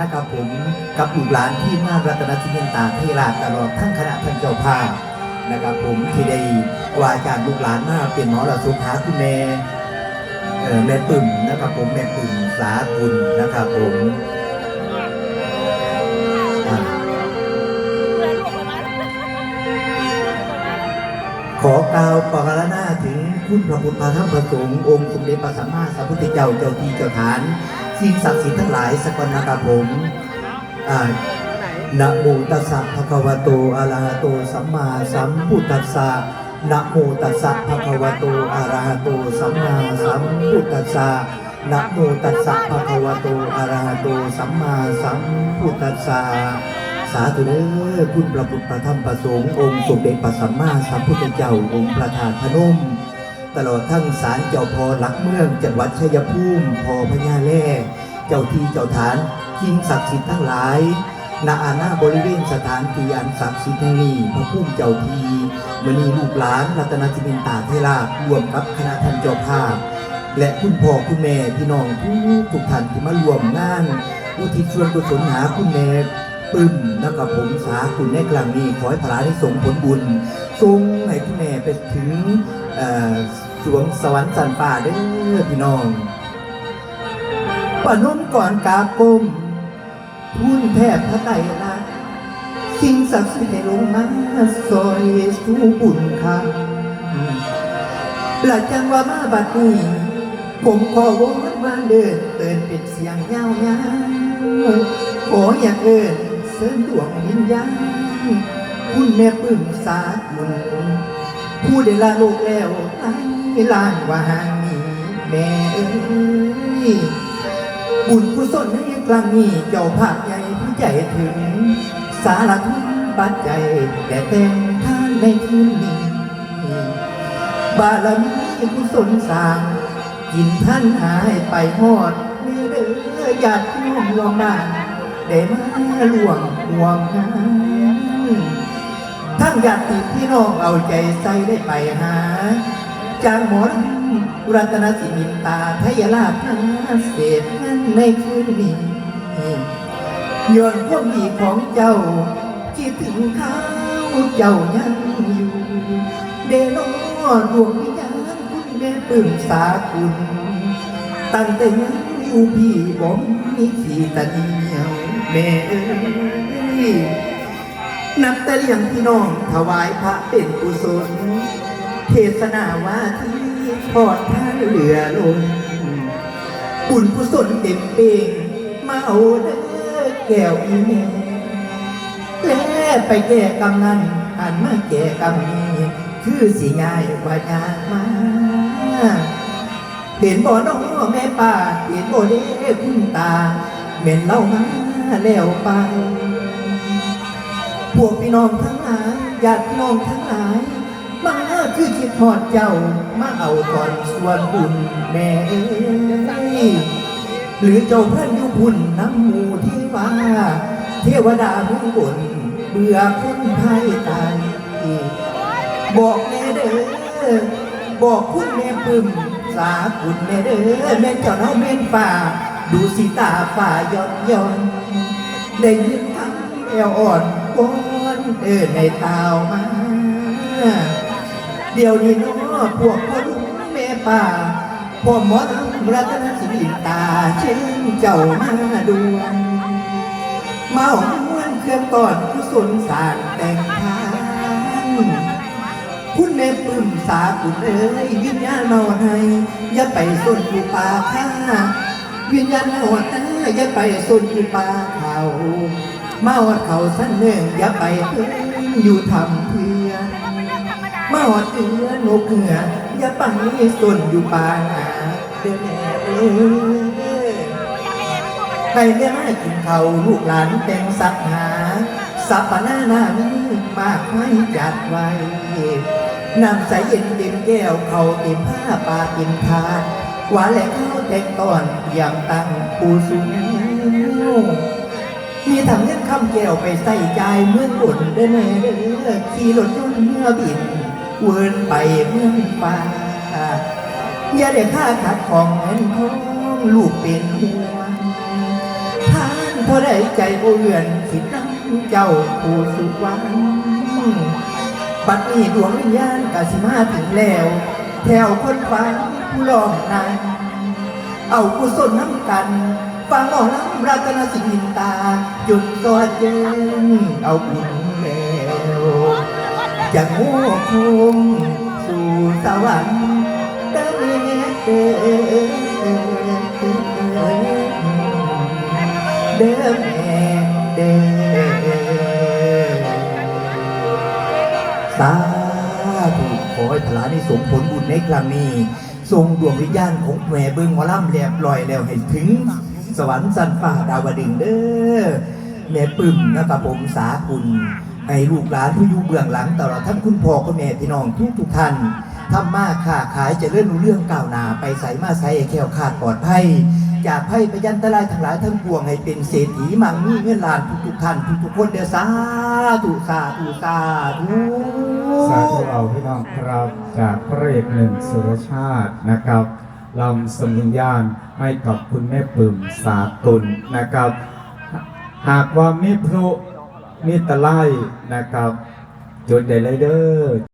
นะครับผมกับลูกหลานที่มารัตนศิลป์ตาเทราตลอดทั้งคณะท่านเจ้าภาพนะครับผมที่ได้ว่าจากลูกหลานมาเป็นหมอระสุขาคุณแม่แม่ตุ่มนะครับผมแม่ตุ่มสาคุณนะครับผม ขอกล่าวปรารถนาถึงคุณพระพุทธธรรมพระสงฆ์องค์สมเด็จพระสัมมาสัมพุทธเจ้าเจ้าที่เจ้าฐานสิ่งศักดิ์สิทธิ์ทั้งหลายสกลนะครับผมอ่านะโมตัสสะภะคะวะโตอะระหะโตสัมมาสัมพุทธัสสะนะโมตัสสะภะคะวะโตอะระหะโตสัมมาสัมพุทธัสสะนะโมตัสสะภะคะวะโตอะระหะโตสัมมาสัมพุทธัสสะ สาธุเด้อคุณพระพุทธพระธรรมพระสงฆ์องค์สมเด็จพระสัมมาสัมพุทธเจ้าองค์ประธานพนม ตลอดทั้งศาลเจ้าพอหลักเมืองจังหวัดชัยภูมิพอพญาแล่เจ้าที่เจ้าฐานทิ้งศักดิ์สิทธิ์ทั้งหลายณอาณาบริเวณสถานที่อันศักดิ์สิทธิ์แห่งนี้พระพุ่มเจ้าทีมณีลูกหลานรัตนจิมินตาเทราชรวมกับคณะท่านเจ้าภาพ และคุณพ่อคุณแม่พี่น้องทุกทุกท่านที่มารวมงานอุทิศส่วนกุศลหาคุณแม่ ปึ้มนะครับผมสาคุณในกลางนี้ขอให้พระได้ส่งผลบุญทรงให้คุณแม่ไปถึงสวงสวรรค์สันป่าเด้อพี่น้องปนุ่มก่อนกาบก้มทุ่นแทบพระไตรลักษณ์สิ่งศักดิ์สิทธิ์ให้ลงมาซอยสู้บุญคำหลังจากว่ามาบัดนี้ผมขอวอนวาเดินเตือนเป็นเสียงยาวยาขออยากเอิน เสริมดวงวิญญาณคุณแม่ปลื้มสาคุนผู้ได้ลาโลกแล้วไอ้ลานว่าหางมีแม่เอ้ยบุญกุศลในครั้งนี้เจ้าภาพใหญ่ผู้ใจถึง สารทุนปัจจัยแต่แต่งท่านในคืนนี้บารมีกุศลสร้างกินท่านหายไปหอดมีเด้อญาติพี่น้องรวมบ้าน ได้มาร่วมห่วงงานทั้งญาติพี่น้องเอาใจใส่ได้ไปหา จางหมอนรัตนสิมินตาทยลาภนาเศษนั้นในคืนนี้ย้อนความดีของเจ้าคิดถึงเขาเจ้ายังอยู่ เดโนดวงวิญญาณคุณแม่ปลื้มสาคุณตั้งแต่ยังอยู่พี่บ่มีขีตะเดียว แม่เอ้ยนับแต่เลี้ยงพี่น้องถวายพระเป็นกุศล เทศนาว่าที่ทอดท่าเหลือลงบุญกุศลเต็มเป่งมาเอาเด้อแก้วอีแม่แล้วไปแก้กรรมนั้นอันมาแก้กรรมนี้คือสิง่ายกว่ายากมาเห็นบ่น้องแม่ป้าเห็นบ่เด้คุณตาเหม่นเล่ามา แล้วไป พวกพี่น้องทั้งหลายญาติพี่น้องทั้งหลาย มาคือคิดทอดเจ้า มาเอาตอนส่วนบุญแม่เอ้ยหรือเจ้าเพื่อนอยุพุนน้ำหมูที่ว่า เทวดาผู้บนเบื่อคนไทยตายบอกแม่เด้อบอกคุณแม่ปึ้มสาคุณแม่เด้อแม่เจ้าเนาแม่นป่าดูสีตาฝ่ายอดย้อน ได้ยินคำแอวอ่อนวอนเอินในตาวมา เดี๋ยวนี้เนาะพวกพ่อลุงแม่ป่าพ่อหมอทำรัตนศิริตาเช่นเจ้ามาดวงเมาม้วนเครื่องก่อนกุศลสารแต่งทางคุณแม่ปลื้มสาคุณเอ้ยวิญญาณเมาให้อย่าไปส้นอยู่ป่าข้าวิญญาณเมาให้ อย่าไปส้นย์ป่าเขาเมาเขาสั้นเนื่องอย่าไปเพิ่นอยู่ทำเพื่อนมาหอดเอือนกเหงืออย่าไปส่วนอยู่ป่าหาเด้อแม่เอ้ยไปแม่มากินเขาลูกหลานแต่งสักหาสัปนานามีมากไม่จัดไว้น้ำใสเย็นเต็มแก้วเขาเต็มผ้าปลาเต็มทาน หวานและข้าวแตงตอนอย่างตั้งปูสูงมีทำเงินคำแก้วไปใส่ใจเมืองบนเด้อแม่เด้อขี่รถยนต์เมื่อบินเวินไปเมืองป่าอย่าได้ค่าขัดของเงินทองลูกเป็นห่วงทานเท่าใดใจบ่เอือนคิดนั่งเจ้าผู้สุวรรณบัดนี้ดวงวิญญาณกสิมาถึงแล้ว แถวคนฟัง ผู้ลองนางเอากุศลน้ำกันฟังหมอลำรัตนสินินตาจุดตัวเจงเอาบุญแล้วจะโง่คงสู่สวรรค์เด้อเด้อเด้อแม่เด้อสาธุขอให้พลานี้สมผลบุญในครั้งนี้ ทรงดวงวิญญาณของแม่เบิงหมอลำเรียบลอยแล้วให้ถึง สวรรค์สันฟ้าดาวดึงเด้อแม่ปึ้มนะครับผมสาคุณให้ลูกหลานผู้อยู่เบื้องหลังตลอดทั้งคุณพ่อคุณแม่พี่น้องทุกทุกท่านทำมาค้าขายจะเลื่อนรู้เรื่องก้าวหน้าไปใส่มาใส่แคล้วขาดปลอดภัย จากภัยพยันตรายทั้งหลายทั้งปวงให้เป็นเศรษฐีมั่งมีเงินล้านทุกๆท่านทุกๆคนเด้อสาธุสาธุสาธุสาธุเอาพี่น้องครับจากพระเอกหนึ่งสุรชาตินะครับลำสมุญญาณให้กับคุณแม่ปึ่มสาตุลนะครับ หากว่ามีพรุมีตะไลนะครับจนได้เลเด้อ